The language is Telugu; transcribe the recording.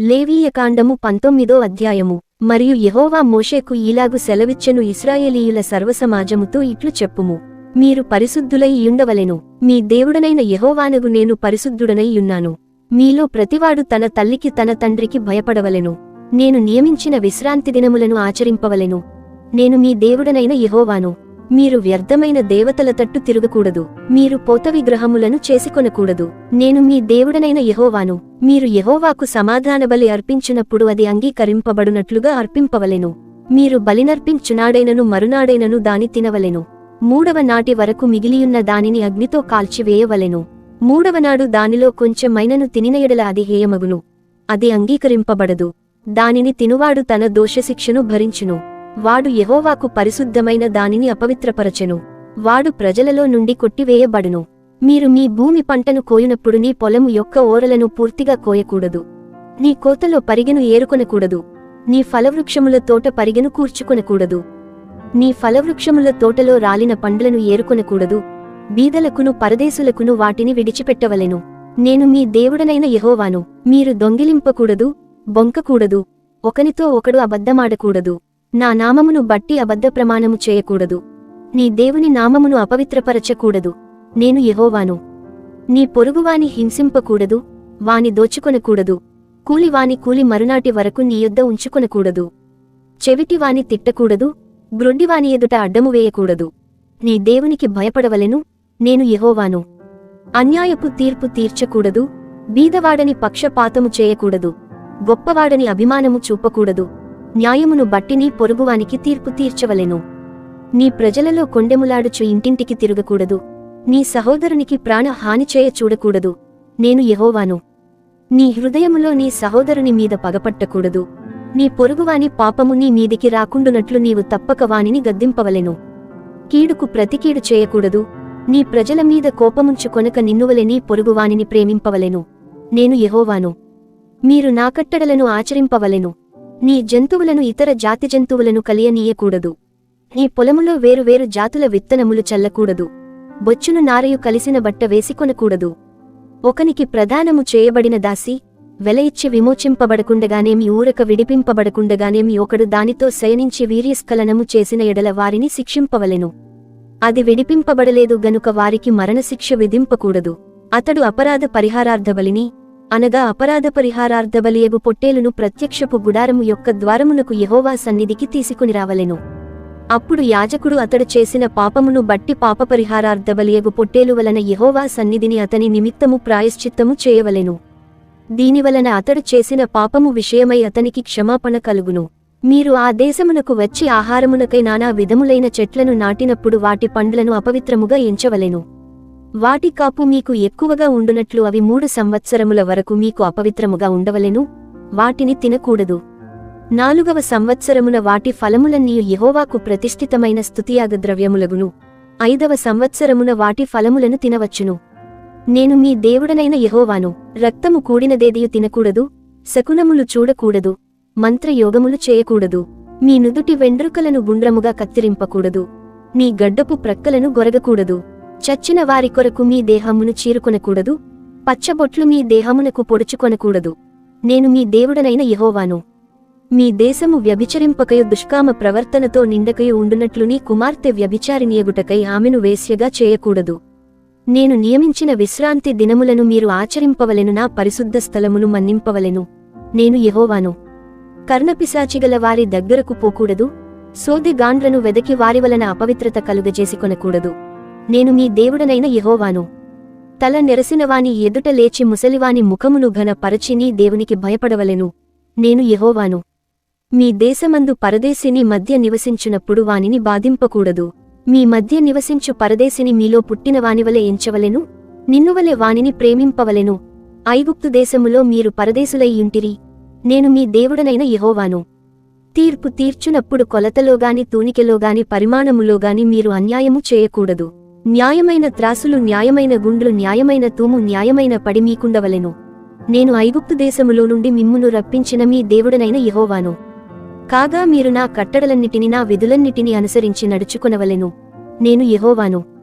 లేవీయకాండము పంతొమ్మిదో అధ్యాయము. మరియు యహోవా మోషేకు ఈలాగు సెలవిచ్చెను ఇస్రాయేలీయుల సర్వసమాజముతో ఇట్లు చెప్పుము. మీరు పరిశుద్ధులై యుండవలెను. మీ దేవుడనైన యహోవానగు నేను పరిశుద్ధుడనై యున్నాను. మీలో ప్రతివాడు తన తల్లికి తన తండ్రికి భయపడవలెను. నేను నియమించిన విశ్రాంతి దినములను ఆచరింపవలెను. నేను మీ దేవుడనైన యహోవాను. మీరు వ్యర్థమైన దేవతల తట్టు తిరగకూడదు. మీరు పోత విగ్రహములను చేసుకొనకూడదు. నేను మీ దేవుడనైన యహోవాను. మీరు యహోవాకు సమాధాన బలి అర్పించినప్పుడు అది అంగీకరింపబడునట్లుగా అర్పింపవలెను. మీరు బలినర్పించునాడైనను మరునాడైనను దాని తినవలెను. మూడవ నాటి వరకు మిగిలియున్న దానిని అగ్నితో కాల్చివేయవలెను. మూడవనాడు దానిలో కొంచెమైనను తినినయడల అది హేయమగును. అది అంగీకరింపబడదు. దానిని తినువాడు తన దోషశిక్షను భరించును. వాడు యహోవాకు పరిశుద్ధమైన దానిని అపవిత్రపరచెను. వాడు ప్రజలలో నుండి కొట్టివేయబడును. మీరు మీ భూమి పంటను కోయునప్పుడు నీ పొలము యొక్క ఓరలను పూర్తిగా కోయకూడదు. నీ కోతలో పరిగెను ఏరుకొనకూడదు. నీ ఫలవృక్షముల తోట పరిగెను కూర్చుకొనకూడదు. నీ ఫలవృక్షముల తోటలో రాలిన పండ్లను ఏరుకొనకూడదు. బీదలకును పరదేశులకును వాటిని విడిచిపెట్టవలెను. నేను మీ దేవుడనైన యహోవాను. మీరు దొంగిలింపకూడదు బొంకకూడదు. ఒకనితో ఒకడు అబద్ధమాడకూడదు. నా నామమును బట్టి అబద్ధ ప్రమాణము చేయకూడదు. నీ దేవుని నామమును అపవిత్రపరచకూడదు. నేను యహోవాను. నీ పొరుగువాని హింసింపకూడదు. వాని దోచుకొనకూడదు. కూలివాని కూలి మరునాటి వరకు నీ యొద్ద ఉంచుకొనకూడదు. చెవిటివాని తిట్టకూడదు. గ్రొడ్డివాని ఎదుట అడ్డము వేయకూడదు. నీ దేవునికి భయపడవలెను. నేను యహోవాను. అన్యాయపు తీర్పు తీర్చకూడదు. బీదవాడని పక్షపాతము చేయకూడదు. గొప్పవాడని అభిమానము చూపకూడదు. న్యాయమును బట్టి నీ పొరుగువానికి తీర్పు తీర్చవలెను. నీ ప్రజలలో కొండెములాడుచు ఇంటింటికి తిరగకూడదు. నీ సహోదరునికి ప్రాణ హాని చేయ చూడకూడదు. నేను యహోవాను. నీ హృదయములో నీ సహోదరుని మీద పగపట్టకూడదు. నీ పొరుగువాని పాపము నీ మీదికి రాకుండునట్లు నీవు తప్పక వానిని గద్దింపవలెను. కీడుకు ప్రతికీడు చేయకూడదు. నీ ప్రజల మీద కోపముంచు కొనక నిన్నువలె నీ పొరుగువానిని ప్రేమింపవలెను. నేను యహోవాను. మీరు నా కట్టడలను ఆచరింపవలెను. నీ జంతువులను ఇతర జాతి జంతువులను కలియనీయకూడదు. నీ పొలములో వేరువేరు జాతుల విత్తనములు చల్లకూడదు. బొచ్చును నారయు కలిసిన బట్ట వేసికొనకూడదు. ఒకనికి ప్రదానము చేయబడిన దాసి వెల ఇచ్చి విమోచింపబడకుండగానేమి ఊరక విడిపింపబడకుండగానేమి ఒకడు దానితో శయనించి వీర్యస్ఖలనము చేసిన ఎడల వారిని శిక్షింపవలెను. అది విడిపింపబడలేదు గనుక వారికి మరణశిక్ష విధింపకూడదు. అతడు అపరాధ పరిహారార్థబలిని అనగా అపరాధ పరిహారార్థ బలియగు పొట్టేలును ప్రత్యక్షపు గుడారము యొక్క ద్వారమునకు యహోవా సన్నిధికి తీసుకుని రావలెను. అప్పుడు యాజకుడు అతడు చేసిన పాపమును బట్టి పాపపరిహారార్థబలియగు పొట్టేలు వలన యహోవా సన్నిధిని అతని నిమిత్తము ప్రాయశ్చిత్తము చేయవలెను. దీనివలన అతడు చేసిన పాపము విషయమై అతనికి క్షమాపణ కలుగును. మీరు ఆ దేశమునకు వచ్చి ఆహారమునకై నానా విధములైన చెట్లను నాటినప్పుడు వాటి పండ్లను అపవిత్రముగా ఎంచవలెను. వాటి కాపు మీకు ఎక్కువగా ఉండునట్లు అవి మూడు సంవత్సరముల వరకు మీకు అపవిత్రముగా ఉండవలెను వాటిని తినకూడదు. నాలుగవ సంవత్సరమున వాటి ఫలములన్నీ యహోవాకు ప్రతిష్ఠితమైన స్తుతియాగ ద్రవ్యములగును ఐదవ సంవత్సరమున వాటి ఫలములను తినవచ్చును. నేను మీ దేవుడనైన యహోవాను రక్తము కూడినదేదియు తినకూడదు శకునములు చూడకూడదు మంత్రయోగములు చేయకూడదు. మీ నుదుటి వెండ్రుకలను గుండ్రముగా కత్తిరింపకూడదు. మీ గడ్డపు ప్రక్కలను గొరగకూడదు. చచ్చిన వారి కొరకు మీ దేహమును చీరుకొనకూడదు పచ్చబొట్లు మీ దేహమునకు పొడుచుకొనకూడదు. నేను మీ దేవుడనైన యహోవాను. మీ దేశము వ్యభిచరింపకయు దుష్కామ ప్రవర్తనతో నిండకయు ఉండునట్లు నీ కుమార్తె వ్యభిచారినియగుటకై ఆమెను వేశ్యగా చేయకూడదు. నేను నియమించిన విశ్రాంతి దినములను మీరు ఆచరింపవలెను నా పరిశుద్ధ స్థలమును మన్నింపవలెను. నేను యహోవాను. కర్ణపిశాచిగల వారి దగ్గరకు పోకూడదు సోది గాండ్లను వెదకి వారి వలన అపవిత్రత కలుగజేసికొనకూడదు నేను మీ దేవుడనైన యహోవాను. తల నెరసినవాని ఎదుట లేచి ముసలివాని ముఖమును ఘన పరచిని దేవునికి భయపడవలెను. నేను యహోవాను. మీ దేశమందు పరదేశిని మధ్య నివసించినప్పుడు వానిని బాధింపకూడదు. మీ మధ్య నివసించు పరదేశిని మీలో పుట్టినవానివలె ఎంచవలెను. నిన్నువలె వానిని ప్రేమింపవలెను. ఐగుప్తు దేశములో మీరు పరదేశులైయుంటిరి నేను మీ దేవుడనైన యహోవాను. తీర్పు తీర్చునప్పుడు కొలతలోగాని తూనికెలోగాని పరిమాణములోగాని మీరు అన్యాయము చేయకూడదు. న్యాయమైన త్రాసులు న్యాయమైన గుండ్లు న్యాయమైన తూము న్యాయమైన పడి మీకుండవలెను. నేను ఐగుప్తు దేశములో నుండి మిమ్మును రప్పించిన మీ దేవుడనైన యహోవాను. కాగా మీరు నా కట్టడలన్నిటిని నా విధులన్నిటిని అనుసరించి నడుచుకునవలెను. నేను యహోవాను.